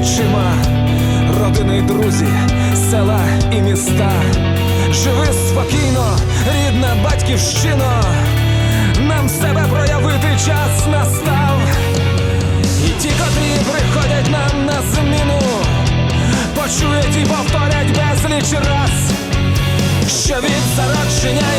плечима, родини й друзі, села і міста. Живи спокійно, рідна батьківщина, нам себе проявити час настав. І ті, котрі приходять нам на зміну, почують і повторять безліч раз, що від зародження